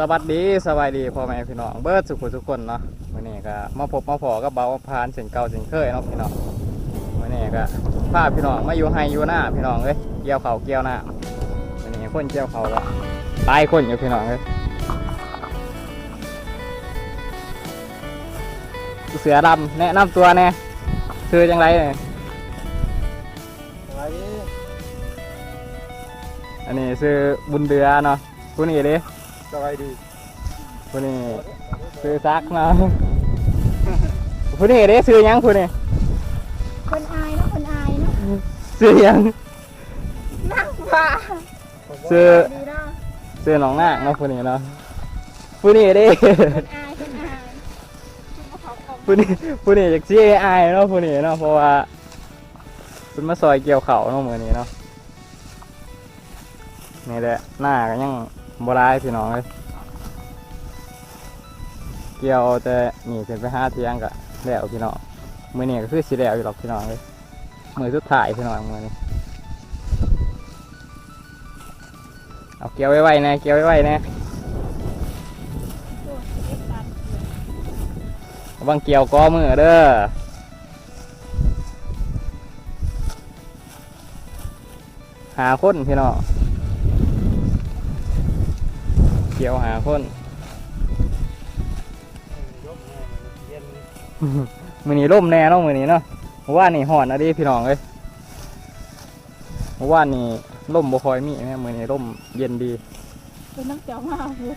สวัสดีสวัสดีพ่อแม่พี่น้องเบิร์ดสุขุทุกคนเนาะวันนี้ก็มาพบมาพอกับเบาพานเส้นเก่าเส้นเคยเนาะพี่น้องวันนี้ก็พาพี่น้องมาอยู่ไฮอยู่หน้าพี่น้องเลยเกี่ยวเขาวเกี่ยวหน้าวันนี้คนเกี่ยวเขาวก็ตายคนอยู่พี่น้องเลยเสือดำแนะนำตัวแน่คือจังไรเนี่ยสวัสดีอันนี้ซื้อบุญเดือเนาะผู้นี้เดิ สวัสดีผู้นี้ซื้อซักเนาะผู้นี้เดิซื้อหยังผู้นี้คนอายเนาะคนอายเนาะซื้อหยังนั่งฟ้าซื้อดีเนาะซื้อหนองนางเนาะผู้นี้เนาะผู้นี้เดิคนอายคนอายเขาเขาผู้นี้ผู้นี้จากซีไอเนาะผู้นี้เนาะเพราะว่าเป็นมาซอยเกี่ยวเขาเนาะมือนี้เนาะนี่แหละหน้าก็ยังโบราณพี่น้องเลยเกี่ยวแต่นี่ขึ้นไปห้าเที่ยงกะแล้วพี่น้องมือนี้ก็คือสีแล้วอยู่หรอกพี่น้องเลยมือสุดท้ายพี่น้องมือนี้เอาเกี่ยวไว้ๆแน่เกี่ยวไว้ๆแน่ระวังเกี่ยวก้อมือเด้อหาคนพี่น้อง เกี่ยวหาคนเย็นมือนี้ร่มแน่เนาะมือนี้เนาะเมื่อวานนี่ห่อนอะดิพี่น้องเอ้ยเมื่อวานนี่ร่มบ่คอยมีแม่มือนี้ร่มเย็นดีเป็นน้ำเจียวมากเลย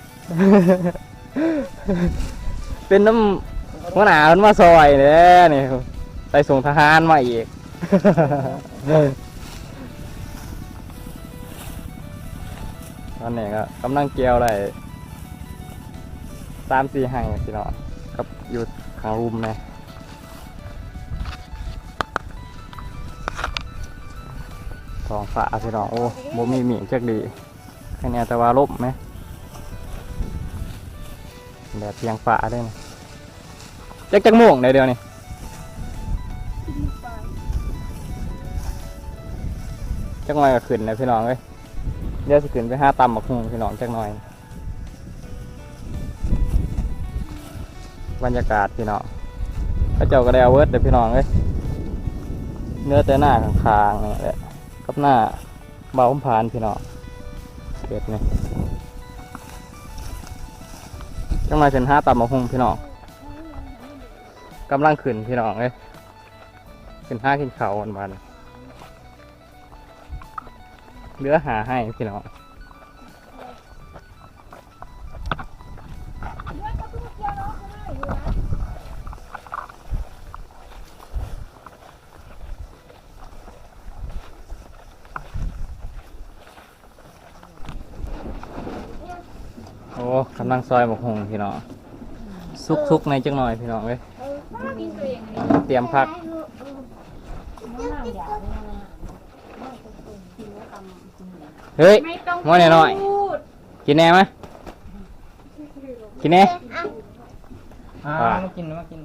เป็นน้ำหัวหนามันมาซอยเด้อนี่ไปส่งทหารมาอีก นนี้ก็กำลังเกี่ยวอะไรสามสี่หังพี่น้องกับอยู่ข้างรุมนะสองฝาพี่น้องโอ้บ่มีหมีจักดีแค่นี้แต่ว่าลบไหมแดดเพียงฝาได้นะจักจักม่วงในเดียวนี่จักหน่อยก็ขึ้นนะพี่น้องเอ้ย เดี๋ยวสิขึ้นไปห้าตำบักหุ่งพี่น้องจักหน่อย บรรยากาศพี่น้องพระเจ้าก็ได้เอาเวิร์ดเดี๋ยวพี่น้องเอ้ยเนื้อแต่หน้าข้างๆนี่แหละกับหน้าเบาผ่านพี่น้องเก็ดนี่จังมาถึงห้าตำบักหุ่งพี่น้องกำลังขึ้นพี่น้องเอ้ยขึ้นห้าขึ้นเขาวันวันๆ เหลือหาให้พี่น้องโอ้กำลังซอยหมกหงพี่น้องซุกๆในจังหน่อยพี่น้องเว้ยเออป้ากินตัวเองเลยเตรียมพัก เฮ้ยไม่ต้องว่าหน่อยพูดกินแน่ไหมกินแน่อ่าอ่ามากินมากิน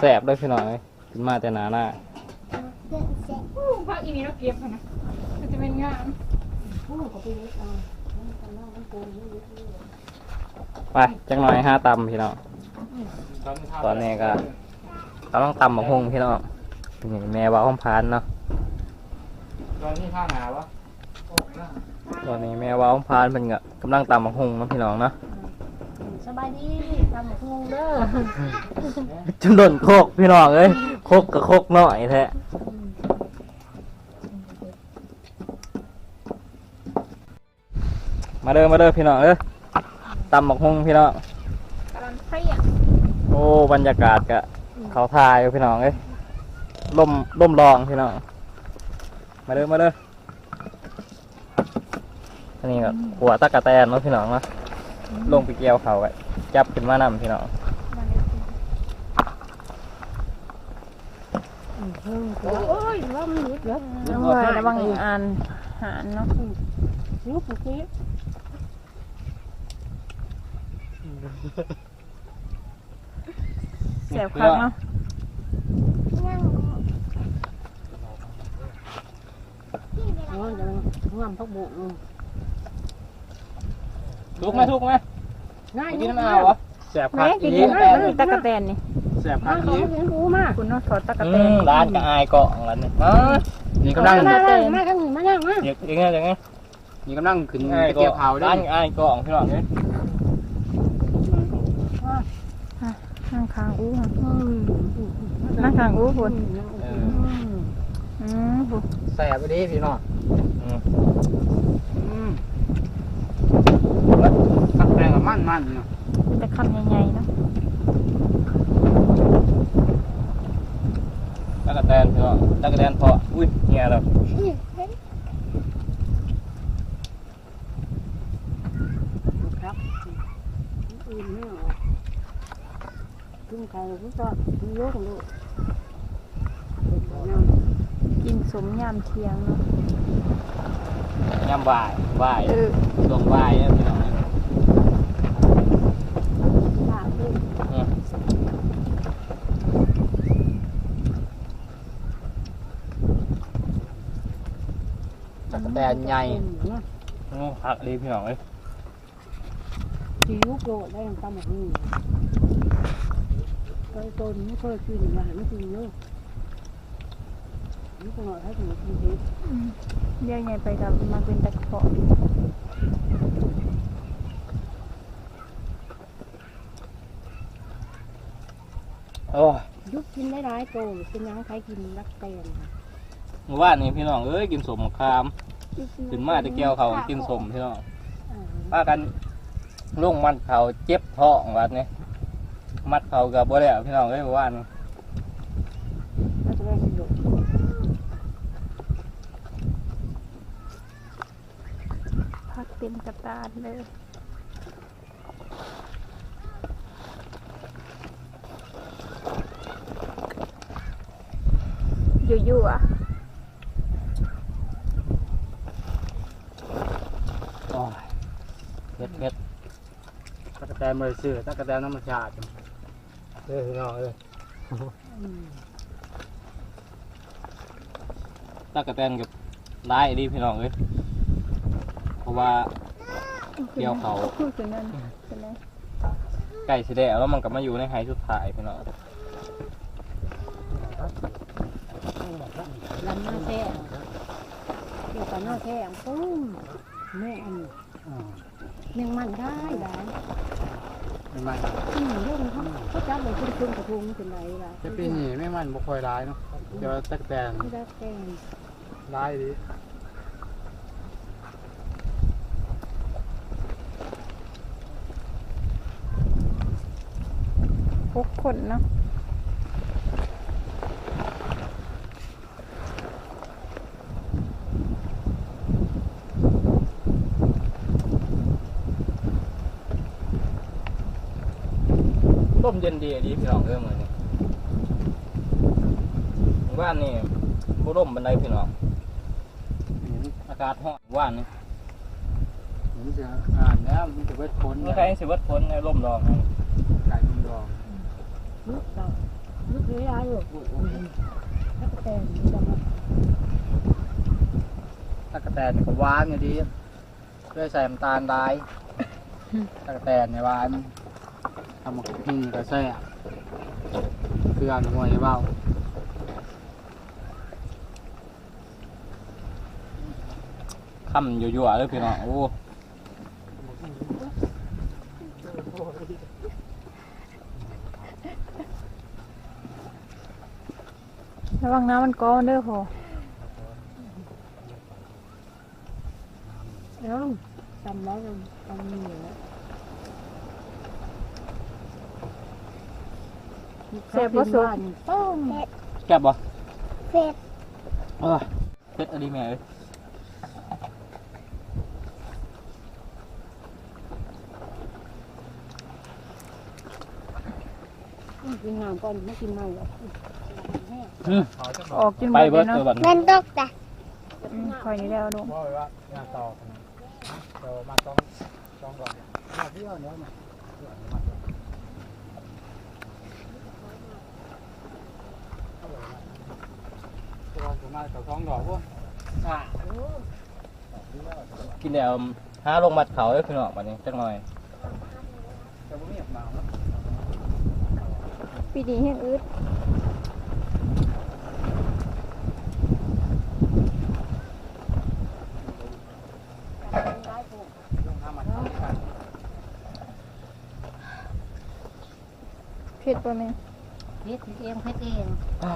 แสบๆด้วยพี่น้องเว้ยกินมาแต่หนาหน้าพูดพักอีนี้เราเก็บนะมันจะเป็นงามไปจังหน่อยห้าตำพี่น้องตอนนี้ก็กำลังตำหมกหงพี่น้องนี่แม่ว่าห้องพานเนาะตอนนี้ข้าวหนาวะโอ้น่า ตอนนี้แม่ว่าห้องพานเป็นก็กำลังตำหมกหงเนาะพี่น้องเนาะสบายดีทำหมกงงเด้อจนโดนโคกพี่น้องเอ้ยโคกกับโคกหน่อยแท้มาเด้อมาเด้อพี่น้องเอ้ยตำหมกหงพี่น้องกำลังเปรี้ยโอ้บรรยากาศกะเขาทายอยู่พี่น้องเอ้ยลมลมรองพี่น้องมาเด้อมาเด้อ อันนี้ก็หัวตะกะแตนเนาะพี่น้องเนาะลงไปเกี่ยวเขาไว้จับขึ้นมานำพี่น้องโอ้ยว่ามันยุดเหรอน้องว่าระวังอ่านหานเนาะยุบปุ๊บแสบคักเนาะโอ้ยเดี๋ยวงามพักบุก ทุกไหมทุกไหมง่ายกินน้ำเอาเหรอแสบแม่คักกินอีกินแม่มันมีตะกะแตนนี่แสบคัมากเขาอีเลี้ยงรู้มากคุณน้องถอดตะกะอืแตนมร้านก็อายเกาะกันนี่มานี่กำลังมามามาข้างหนึ่งมานั่งมาเด็กยังไงยังไงนี่กำลังขึ้นอายไปเกี่ยวเกาะเขาด้วร้ายนอายเกาะพี่น้องเนี่ยนั่งคางอู้อืมนั่งคางอู้คุณเอออืมบุแสบไปดิพี่น้องอืมอืม ตักแตงกับมันมันเนาะแต่คำใหญ่ๆเนาะตะกแตนพี่น้องตะกแตนพาะอุ้ยเงี้ยแล้วครับอื่นไม่ออกขึ้นเขาขึ้นก็ขึ้นโยกลูกกินสมยามเที่ยงเนาะยำบ่ายบ่ายช่วงบ่ายเนี่ยพี่น้องเนี่ย ปากขึ้น อืม ตัก แตนใหญ่โอ้หักดีพี่น้องเอ้ยจิ๋วโกรธได้ยังตำแบบนี้เคยตนไม่เคยกินมาไม่กินเลยนี่ก็หน่อยให้ถึงกินเด็กอืมเรียกไงไปกับมาเป็นตะกะเพาะโอ้ยยุบกินได้ร้ายโตเป็นยังใครกินรักแตนเมื่อวานนี้พี่น้องเอ้ยกินสมมะขาม ขึ้นมาตะเกียวเขากินสมพี่น้องป้ากันลงมัดเขาเจ็บท้องวันนี้มัดเขากับบ่ได้พี่น้องเอ้ยเมื่อวานนี้แล้วจะได้สิลูกพักเต็มกระตาดเลยอยู่ๆอะ โอ้ยเผ็ดเผ็ด ตักแตนมือซื้อตักแตนน้ำมันชาติเออพี่น้องเออตะกะแตนกับร้ายดีพี่น้องเอ้ยเพราะว่าเกี่ยวเขาพูดถึงนั่นเป็นไรไก่สีแดงแล้วมันก็มาอยู่ในไฮสุดท้ายพี่น้องลำหน้าแท่เกี่ยวกับหน้าแท่ปุ้มแม่อันอ่าเมียงมันได้ได้ไม่มันอืมเรื่งเขาเขาจับเลยขึ้นขึ้นกระทุงเป็นไรล่ะแต่ปีนี้ไม่มันบ่ค่อยร้ายเนาะเดี๋ยวตักแตนไม่ได้แตนร้ายดิพกคนเนาะ มเย็นดีดีพี่น้องเอ้ยมือนี้ว่านนี่บุร่มบันไดพี่น้องเห็นอากาศร้อนว่านนี่เห็นจะอ่านแล้วมันจะเวทคนเมื่อใครสิวัดฝนในร่มดอกนี่ไก่ดุมดองลุกต่อลุกเลยได้หรอกถ้าแตนจะมาตักแตนก็หวานอยู่ดีด้วยใส่น้ำตาลได้ตักแตนในหวาน ทำมากินก็แซ่บเกลือหน่วยเบาค่ำยั่วๆเลยพี่น้องโอ้ระวังน้ำมันก้อนเด้อพอเอ้าจำแล้วจำเหนียว เสียบบ่สุกต้มแซ่บบ่เผ็ดเออเผ็ดอะไรแม่เอ้ยกินน้ำก่อนไม่กินน้ำหรอกอืมออกกินหมไปดเลเบิยดเนาะตัวบัดนี้มันตกแต่อืมคอยนี่แล้วลูกว่าไว้ว่างานต่อกันนะเดี๋ยวมาต้องต้องก่อนมาเที่ยวเนี้ยมาเที่ยวมา เที่ยวตัวจะมากับท้องดอกพวกอะกินแล้วหาลงมัดเขาเด้อพี่น้องบัดนี้จักหน่อยแต่บ่มีหมาเนาะปีนี้แห้งอึดลงหามันเอาค่ะเผ็ดป่ะแม่ เฮ็ดเองเฮ็ดเองอ่า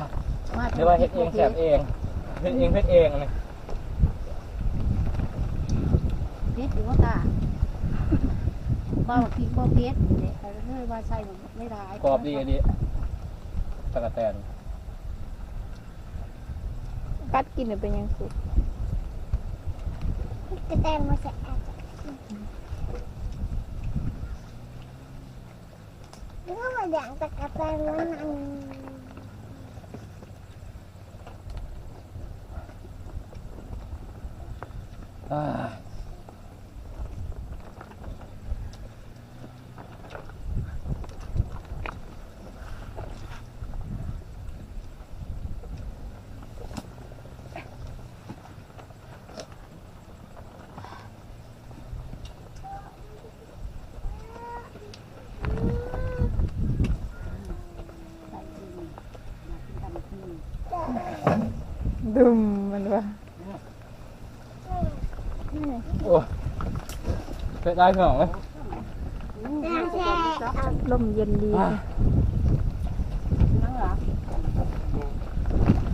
มาเรียกว่าเฮ็ดเองแสบเองเฮ็ดเองเฮ็ดเองนี่เฮ็ดอยู่ว่าตาบ้าพริกบ้าเพชรเนี่ยเขาเลยว่าใส่ไม่ได้กรอบดีอันนี้ตะกะแตนกัดกินน่ะเป็นยังสุดกระแตงมาใส่แอปแล้วก็มาอย่างตะกระแตงมันอัน อ่า ใส่ที่นี่มาที่ทำที่นี่ ดุมมันว่าโอ้เผ็ดได้พี่น้องเอ้ยอืมเอาไปก่อนนะจ๊ะลมเย็นดีอ่านั่งหลับ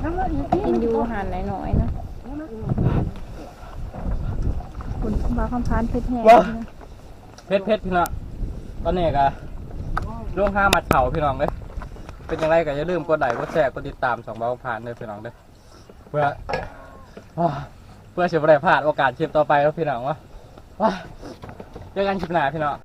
นั่งหลับอยู่ที่กินอยู่อาหารหน่อยๆนะคุณบาคำพานเผ็ดแห้งนะเผ็ดเผ็ดพี่น้องตอนนี้ก็ล่วงห้ามัดเข่าพี่น้องเด้ยเป็นยังไงก็อย่าลืมกดไลค์กดแชร์กดติดตามสองเบาผ่านเด้อพี่น้องเด้อ เพื่ออ่าเพื่อจะไม่ได้พลาดโอกาสเชฟต่อไปแล้วพี่น้องวะว้าเจอกันคลิปหน้าพี่น้อง